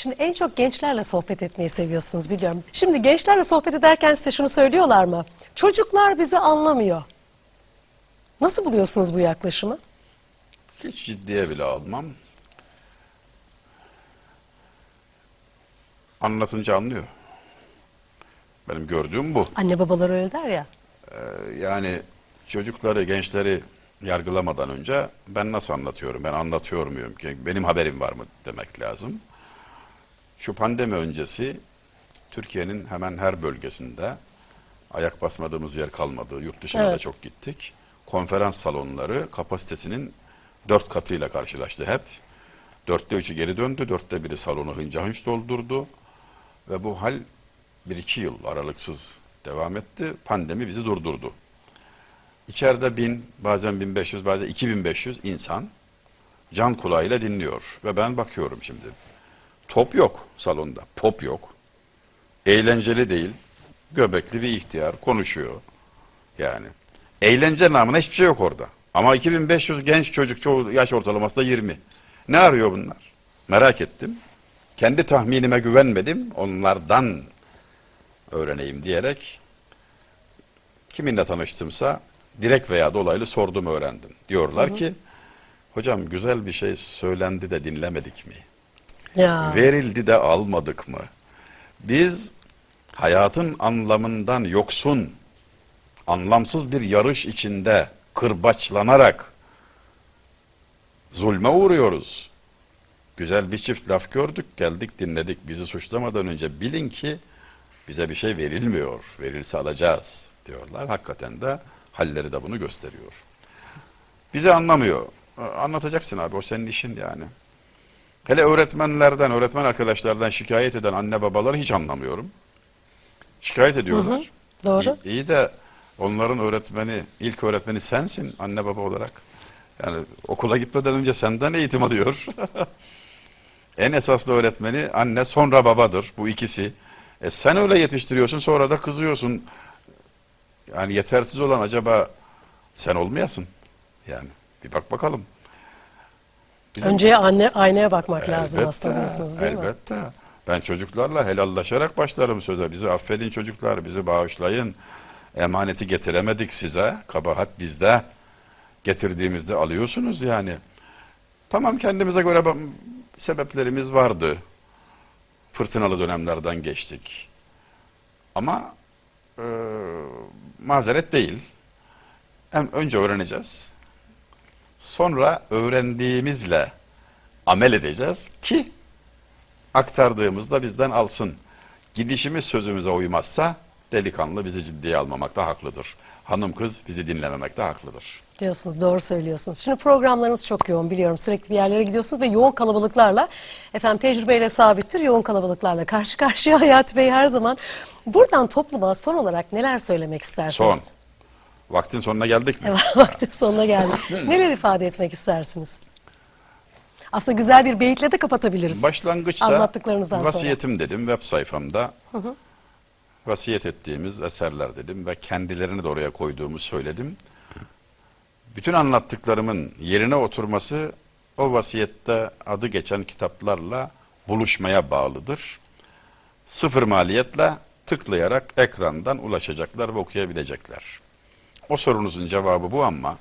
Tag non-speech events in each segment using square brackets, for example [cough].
Şimdi en çok gençlerle sohbet etmeyi seviyorsunuz biliyorum. Şimdi gençlerle sohbet ederken size şunu söylüyorlar mı? Çocuklar bizi anlamıyor. Nasıl buluyorsunuz bu yaklaşımı? Hiç ciddiye bile almam. Anlatınca anlıyor. Benim gördüğüm bu. Anne babalar öyle der ya. Ee, Yani çocukları, gençleri yargılamadan önce ben nasıl anlatıyorum, ben anlatıyor muyum ki, benim haberim var mı demek lazım. Şu pandemi öncesi Türkiye'nin hemen her bölgesinde ayak basmadığımız yer kalmadı. Yurt dışına da Evet. çok gittik. Konferans salonları kapasitesinin dört katıyla karşılaştı hep. Dörtte üçü geri döndü, dörtte biri salonu hınca hınç doldurdu. Ve bu hal bir iki yıl aralıksız devam etti. Pandemi bizi durdurdu. İçeride bin, bazen 1500, bazen 2500 insan can kulağıyla dinliyor. Ve ben bakıyorum şimdi. Top yok salonda, pop yok. Eğlenceli değil. Göbekli bir ihtiyar konuşuyor. Yani. Eğlence namına hiçbir şey yok orada. Ama 2500 genç çocuk çoğu yaş ortalaması da 20. Ne arıyor bunlar? Merak ettim. Kendi tahminime güvenmedim. Onlardan öğreneyim diyerek kiminle tanıştımsa direkt veya dolaylı sordum öğrendim. Diyorlar ki hocam güzel bir şey söylendi de dinlemedik mi? Ya. Verildi de almadık mı? Biz hayatın anlamından yoksun, anlamsız bir yarış içinde kırbaçlanarak zulme uğruyoruz. Güzel bir çift laf gördük, geldik dinledik. Bizi suçlamadan önce bilin ki bize bir şey verilmiyor. Verilse alacağız diyorlar. Hakikaten de halleri de bunu gösteriyor. Bizi anlamıyor. Anlatacaksın abi o senin işin yani. Hele öğretmenlerden, öğretmen arkadaşlardan şikayet eden anne babaları hiç anlamıyorum. Şikayet ediyorlar. doğru. İyi, iyi de onların öğretmeni, ilk öğretmeni sensin anne baba olarak. Yani okula gitmeden önce senden eğitim alıyor. [laughs] en esaslı öğretmeni anne sonra babadır bu ikisi. E sen öyle yetiştiriyorsun sonra da kızıyorsun. Yani yetersiz olan acaba sen olmayasın. Yani bir bak bakalım. Bizim- Önce anne aynaya bakmak lazım Elbette, aslında diyorsunuz değil mi? elbette. Ben çocuklarla helallaşarak başlarım söze. Bizi affedin çocuklar, bizi bağışlayın. Emaneti getiremedik size. Kabahat bizde. Getirdiğimizde alıyorsunuz yani. Tamam kendimize göre sebeplerimiz vardı. Fırtınalı dönemlerden geçtik. Ama e, mazeret değil. Hem önce öğreneceğiz. Sonra öğrendiğimizle amel edeceğiz ki aktardığımızda bizden alsın. Gidişimiz sözümüze uymazsa delikanlı bizi ciddiye almamakta haklıdır. Hanım kız bizi dinlememekte haklıdır. Diyorsunuz doğru söylüyorsunuz. Şimdi programlarınız çok yoğun biliyorum. Sürekli bir yerlere gidiyorsunuz ve yoğun kalabalıklarla efendim tecrübeyle sabittir. Yoğun kalabalıklarla karşı karşıya [laughs] Hayati Bey her zaman. Buradan topluma son olarak neler söylemek istersiniz? Son. Vaktin sonuna geldik mi? Evet, [laughs] vaktin sonuna geldik. [laughs] neler ifade etmek istersiniz? Aslında güzel bir beyitle de kapatabiliriz. Başlangıçta Anlattıklarınızdan sonra. vasiyetim dedim web sayfamda. Vasiyet ettiğimiz eserler dedim ve kendilerini de oraya koyduğumu söyledim. Bütün anlattıklarımın yerine oturması o vasiyette adı geçen kitaplarla buluşmaya bağlıdır. Sıfır maliyetle tıklayarak ekrandan ulaşacaklar ve okuyabilecekler. O sorunuzun cevabı bu ama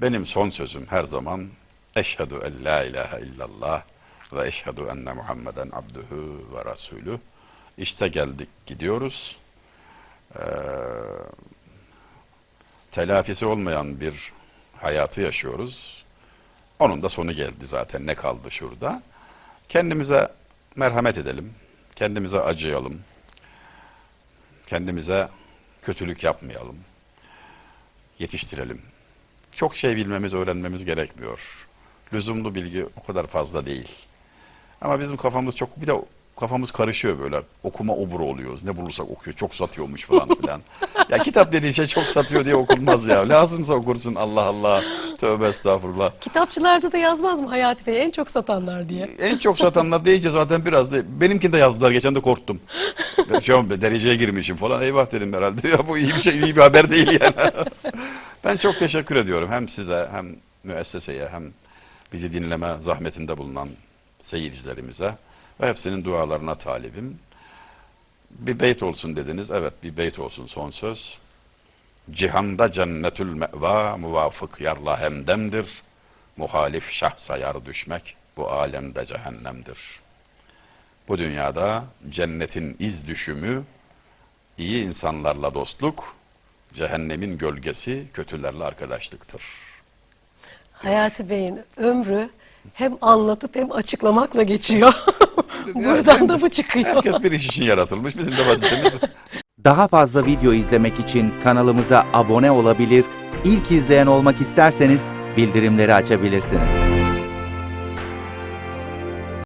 benim son sözüm her zaman eşhedü en la ilahe illallah ve eşhedü enne Muhammeden abdühü ve rasulü. İşte geldik gidiyoruz. Ee, telafisi olmayan bir hayatı yaşıyoruz. Onun da sonu geldi zaten ne kaldı şurada. Kendimize merhamet edelim. Kendimize acıyalım. Kendimize kötülük yapmayalım. Yetiştirelim. Çok şey bilmemiz, öğrenmemiz gerekmiyor. Lüzumlu bilgi o kadar fazla değil. Ama bizim kafamız çok bir de kafamız karışıyor böyle. Okuma oburu oluyoruz. Ne bulursak okuyor. Çok satıyormuş falan filan. [laughs] ya kitap dediğin şey çok satıyor diye okunmaz ya. Lazımsa okursun Allah Allah. Tövbe estağfurullah. Kitapçılarda da yazmaz mı Hayati Bey en çok satanlar diye? En çok satanlar deyince zaten biraz da benimkini de yazdılar. Geçen de korktum. Ben Şu an dereceye girmişim falan. Eyvah dedim herhalde. [laughs] Ya bu iyi bir şey, iyi bir haber değil yani. [laughs] ben çok teşekkür ediyorum. Hem size hem müesseseye hem bizi dinleme zahmetinde bulunan seyircilerimize. Ve hepsinin dualarına talibim. Bir beyt olsun dediniz. Evet bir beyt olsun son söz. Cihanda cennetül meva muvafık yarla hemdemdir. Muhalif şahsa yar düşmek bu alemde cehennemdir. Bu dünyada cennetin iz düşümü, iyi insanlarla dostluk, cehennemin gölgesi kötülerle arkadaşlıktır. Hayati Bey'in ömrü hem anlatıp hem açıklamakla geçiyor. [laughs] Buradan da bu çıkıyor. Herkes bir iş için yaratılmış. Bizim de vazifemiz Daha fazla video izlemek için kanalımıza abone olabilir, ilk izleyen olmak isterseniz bildirimleri açabilirsiniz.